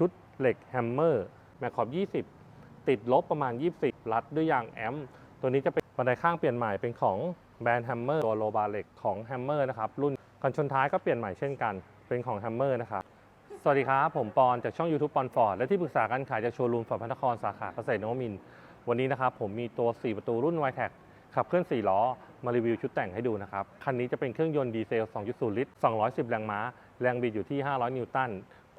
ชุดเหล็กแฮมเมอร์แมคขอบ 20 ติดลบประมาณ20รัดด้วยยางแอมตัวนี้จะเป็นบันไดข้างเปลี่ยนใหม่เป็นของแบรนด์แฮมเมอร์ตัวโลบาเหล็กของแฮมเมอร์นะครับรุ่นกันชนท้ายก็เปลี่ยนใหม่เช่นกัน เป็นของแฮมเมอร์นะครับสวัสดีครับ ผมปอนจากช่อง YouTube ปอนฟอร์ดและที่ปรึกษาการขายจากโชว์รูมฟอร์ดพระนครสาขาเกษตรนวมิน วันนี้นะครับผมมีตัว 4 ประตูรุ่น y t e c ขับเคลื่อน 4 ล้อ มารีวิวชุดแต่งให้ดูนะครับ คันนี้จะเป็นเครื่องยนต์ดีเซล 2.0 ลิตร 210 แรงม้า แรงบิดอยู่ที่ 500 นิวตัน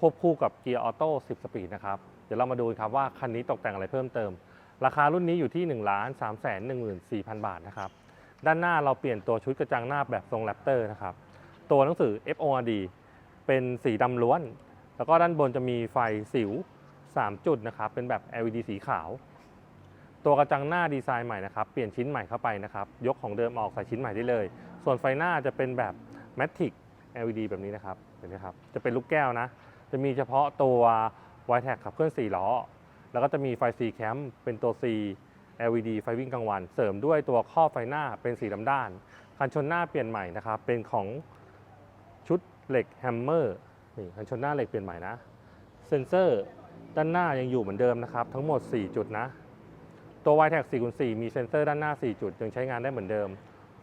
ควบคู่กับเกียร์ออโต้10 สปีดนะครับ เดี๋ยวเรามาดูครับว่าคันนี้ตกแต่งอะไรเพิ่มเติม ราคารุ่นนี้อยู่ที่ 1 3 1 4 0 0 0 บาทนะครับ ด้านหน้าเราเปลี่ยนตัวชุดกระจังหน้าแบบทรงแรปเตอร์นะครับ ตัวหนังสือ FORD เป็นสีดำล้วน แล้วก็ด้านบนจะมีไฟสิว 3 จุดนะครับ เป็นแบบ LED สีขาว ตัวกระจังหน้าดีไซน์ใหม่นะครับ เปลี่ยนชิ้นใหม่เข้าไปนะครับ ยกของเดิมออกใส่ชิ้นใหม่ได้เลย ส่วนไฟหน้าจะเป็นแบบ Matic LED แบบนี้นะครับ เห็นไหมครับ จะเป็นลูกแก้วนะ จะมีเฉพาะตัว y t e c ขับเคลื่อน4ล้อ แล้วก็จะมีไฟ C Cam เป็นตัว C LED ไฟวิ่งกลางวัน เสริมด้วยตัวข้อไฟหน้าเป็นสีดำด้าน คันชนหน้าเปลี่ยนใหม่นะครับ เป็นของชุดเหล็กแฮมเมอร์นี่คันชนหน้าเหล็กเปลี่ยนใหม่นะ เซ็นเซอร์ด้านหน้ายังอยู่เหมือนเดิมนะครับ ทั้งหมด 4 จุดนะ ตัว y t e c 4คูณ4มีเซ็นเซอร์ด้านหน้า 4 จุด ยังใช้งานได้เหมือนเดิม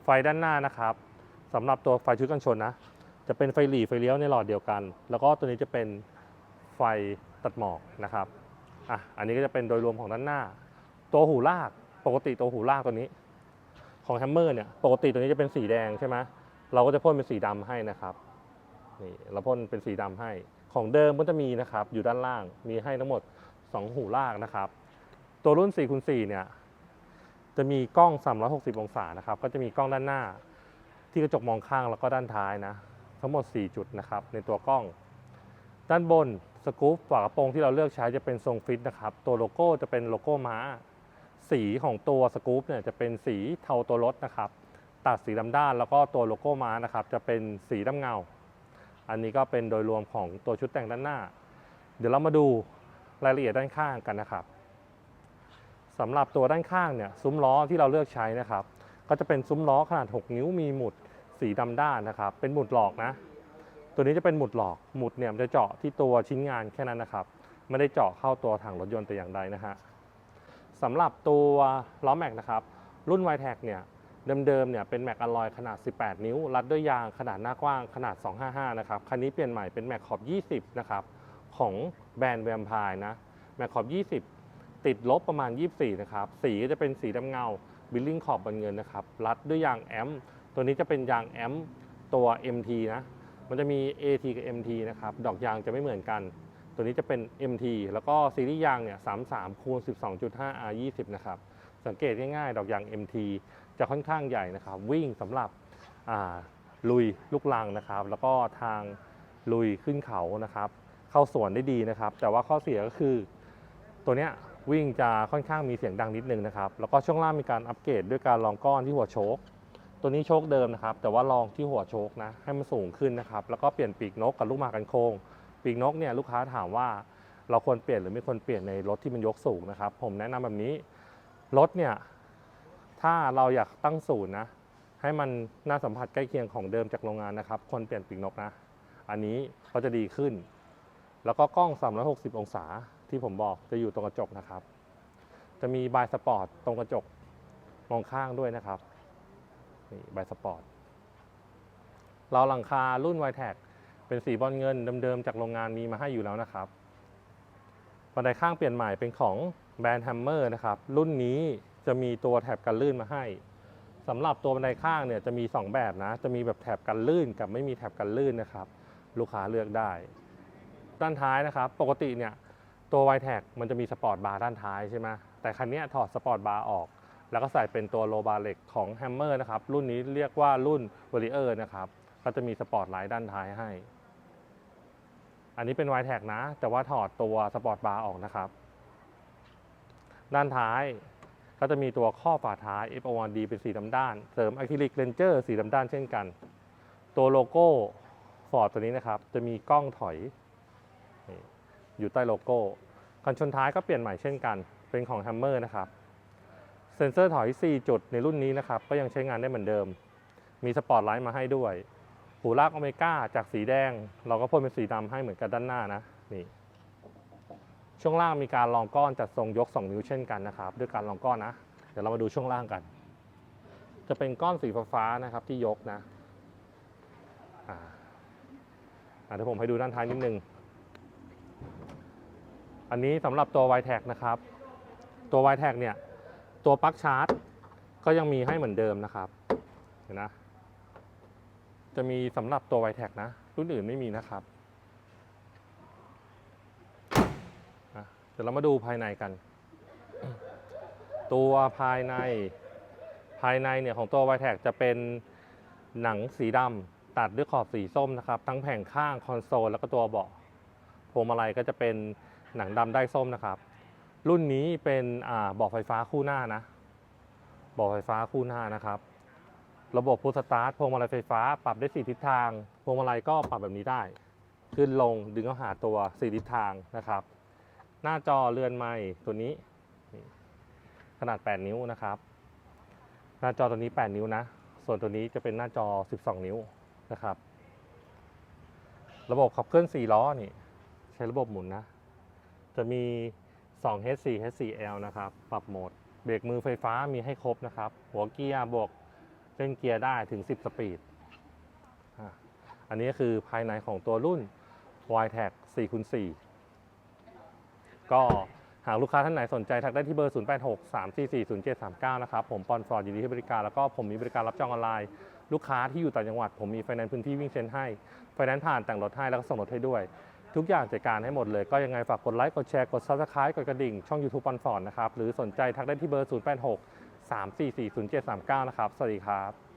ไฟด้านหน้านะครับสำหรับตัวไฟชุดกันชนนะ จะเป็นไฟหลีไฟเลี้ยวในหลอดเดียวกัน แล้วก็ตัวนี้จะเป็นไฟตัดหมอกนะครับอะอันนี้ก็จะเป็นโดยรวมของด้านหน้า ตัวหูลากปกติตัวหูลากตัวนี้ ของแฮมเมอร์เนี่ยปกติตัวนี้จะเป็นสีแดงใช่ไหมเราก็จะพ่นเป็นสีดำให้นะครับนี่เราพ่นเป็นสีดำให้ ของเดิมก็จะมีนะครับ อยู่ด้านล่างมีให้ทั้งหมด 2 หูลากนะครับ ตัวรุ่น4คูณ4เนี่ยจะมีกล้อง 360 องศานะครับ ก็จะมีกล้องด้านหน้า ที่กระจกมองข้างแล้วก็ด้านท้ายนะ ทั้งหมด 4 จุดนะครับในตัวกล้อง ด้านบนสกู๊ปฝากระโปรงที่เราเลือกใช้จะเป็นทรงฟิตนะครับ ตัวโลโก้จะเป็นโลโก้ม้า สีของตัวสกู๊ปเนี่ยจะเป็นสีเทาตัวรถนะครับ ตัดสีดำด้านแล้วก็ตัวโลโก้ม้านะครับจะเป็นสีดำเงา อันนี้ก็เป็นโดยรวมของตัวชุดแต่งด้านหน้า เดี๋ยวเรามาดูรายละเอียดด้านข้างกันนะครับสำหรับตัวด้านข้างเนี่ยซุ้มล้อที่เราเลือกใช้นะครับ ก็จะเป็นซุ้มล้อขนาด 6 นิ้วมีหมุด สีดำด้านนะครับ เป็นหมุดหลอกนะ ตัวนี้จะเป็นหมุดหลอก หมุดเนี่ยมันจะเจาะที่ตัวชิ้นงานแค่นั้นนะครับ ไม่ได้เจาะเข้าตัวถังรถยนต์แต่อย่างใดนะฮะสำหรับตัวล้อแม็กนะครับ รุ่น y t e c เนี่ยเดิมๆเนี่ยเป็นแม็กอะลอยขนาด 18 นิ้ว รัดด้วยยางขนาดหน้ากว้างขนาด 255 นะครับ คันนี้เปลี่ยนใหม่เป็นแม็กขอบ 20 นะครับ ของแบรนด์แวมไพร์นะ แม็กขอบ 20 ติดลบประมาณ 24 นะครับ สีก็จะเป็นสีดำเงา บิลลิ่งขอบบนเงินนะครับ รัดด้วยยางแอม ตัวนี้จะเป็นยางแอมตัว MT นะ มันจะมี AT กับ MT นะครับ ดอกยางจะไม่เหมือนกัน ตัวนี้จะเป็น MT แล้วก็ซีรีส์ยางเนี่ย33คูณ12.5 R 20 นะครับ สังเกตง่ายๆ ดอกยาง MT จะค่อนข้างใหญ่นะครับ วิ่งสำหรับลุยลูกลังนะครับ แล้วก็ทางลุยขึ้นเขานะครับ เข้าสวนได้ดีนะครับ แต่ว่าข้อเสียก็คือ ตัวเนี้ยวิ่งจะค่อนข้างมีเสียงดังนิดนึงนะครับ แล้วก็ช่วงล่างมีการอัปเกรดด้วยการรองก้อนที่หัวโชค ตัวนี้โชคเดิมนะครับ แต่ว่าลองที่หัวโชคนะ ให้มันสูงขึ้นนะครับ แล้วก็เปลี่ยนปีกนกกับลูกหมากกันโค้ง ปีกนกเนี่ยลูกค้าถามว่าเราควรเปลี่ยนหรือไม่ควรเปลี่ยนในรถที่มันยกสูงนะครับ ผมแนะนำแบบนี้ รถเนี่ย ถ้าเราอยากตั้งศูนย์นะ ให้มันน่าสัมผัสใกล้เคียงของเดิมจากโรงงานนะครับควรเปลี่ยนปีกนกนะ อันนี้เขาจะดีขึ้น แล้วก็กล้อง 360 องศาที่ผมบอกจะอยู่ตรงกระจกนะครับ จะมีบายสปอร์ตตรงกระจกมองข้างด้วยนะครับ นี่บสปอร์ตเราหลังคารุ่น y t e c เป็นสีบอลเงินเดิมๆจากโรงงานมีมาให้อยู่แล้วนะครับบันไดข้างเปลี่ยนใหม่เป็นของแบรนด์แฮมเมอร์นะครับ รุ่นนี้จะมีตัวแถบกันลื่นมาให้สำหรับตัวบันไดข้างเนี่ยจะมี 2 แบบนะ จะมีแบบแถบกันลื่นกับไม่มีแถบกันลื่นนะครับ ลูกค้าเลือกได้ ด้านท้ายนะครับ ปกติเนี่ยตัว y t e c มันจะมีสปอร์ตบาร์ด้านท้ายใช่ไหมแต่คันนี้ถอดสปอร์ตบาร์ออก แล้วก็ใส่เป็นตัวโลบาร์เหล็กของแฮมเมอร์นะครับ รุ่นนี้เรียกว่ารุ่น w a r r i o r นะครับ ก็จะมีสปอร์ตไลท์ด้านท้ายให้ อันนี้เป็น y t e c นะ แต่ว่าถอดตัวสปอร์ตบาร์ออกนะครับ ด้านท้ายก็จะมีตัวข้อฝาท้าย f o d เป็นสีดำด้าน เสริมอะคริลิกเลนเจอร์สีดำด้านเช่นกัน ตัวโลโก้ฟอร์ดตัวนี้นะครับ จะมีกล้องถอย อยู่ใต้โลโก้กันชนท้ายก็เปลี่ยนใหม่เช่นกัน เป็นของแฮมเมอร์นะครับ เซ็นเซอร์ถอย 4 จุดในรุ่นนี้นะครับ ก็ยังใช้งานได้เหมือนเดิม มีสปอตไลท์มาให้ด้วย หูลากโอเมก้าจากสีแดง เราก็พ่นเป็นสีดำให้เหมือนกันด้านหน้านะนี่ช่วงล่างมีการรองก้อนจัดทรงยก 2 นิ้วเช่นกันนะครับ ด้วยการรองก้อนนะ เดี๋ยวเรามาดูช่วงล่างกัน จะเป็นก้อนสีฟ้านะครับที่ยกนะอ่าเดี๋ยวผมให้ดูด้านท้ายนิดนึง อันนี้สำหรับตัว y t e c นะครับ ตัว y t e c เนี่ย ตัวปลั๊กชาร์จ ก็ยังมีให้เหมือนเดิมนะครับเห็นนะ จะมีสำหรับตัว y t e c นะรุ่นอื่นไม่มีนะครับเดี๋ยวเรามาดูภายในกัน ตัวภายในภายในเนี่ยของตัว y t e c จะเป็นหนังสีดำตัดด้วยขอบสีส้มนะครับ ทั้งแผงข้างคอนโซลแล้วก็ตัวเบาะพวงมาลัยก็จะเป็นหนังดำได้ส้มนะครับ รุ่นนี้เป็นอ่าบาะไฟฟ้าคู่หน้านะบาะไฟฟ้าคู่หน้านะครับ ระบบพุทสตาร์ทพวงมาลัยไฟฟ้าปรับได้4ทิศทาง พวงมาลัยก็ปรับแบบนี้ได้ ขึ้นลงดึงเข้าหาตัว4ทิศทางนะครับ หน้าจอเรือนไม้ตัวนี้ ขนาด 8 นิ้วนะครับ หน้าจอตัวนี้ 8 นิ้วนะ ส่วนตัวนี้จะเป็นหน้าจอ 12 นิ้วนะครับ ระบบขับเคลื่อน4ล้อนี่ ใช้ระบบหมุนนะ จะมี 2 H4 H4L นะครับ ปรับโหมด เบรกมือไฟฟ้ามีให้ครบนะครับ หัวเกียร์บวกเล่นเกียร์ได้ถึง 10 สปีด อันนี้คือภายในของตัวรุ่น y t e c 4 x 4ก็หากลูกค้าท่านไหนสนใจทักได้ที่เบอร์ 086 344 0739 นะครับ ผมปอนฟอร์ดยินดีให้บริการ แล้วก็ผมมีบริการรับจองออนไลน์ ลูกค้าที่อยู่ต่างจังหวัด ผมมีไฟแนนซ์พื้นที่วิ่งเซ็นให้ ไฟแนนซ์ผ่านแต่งรถให้แล้วก็ส่งรถให้ด้วย ทุกอย่างจัดการให้หมดเลย ก็ยังไงฝากกดไลค์ กดแชร์ กด Subscribe กดกระดิ่ง ช่อง YouTube ปันฟอนนะครับ หรือสนใจทักได้ที่เบอร์ 086 344 0739 นะครับ สวัสดีครับ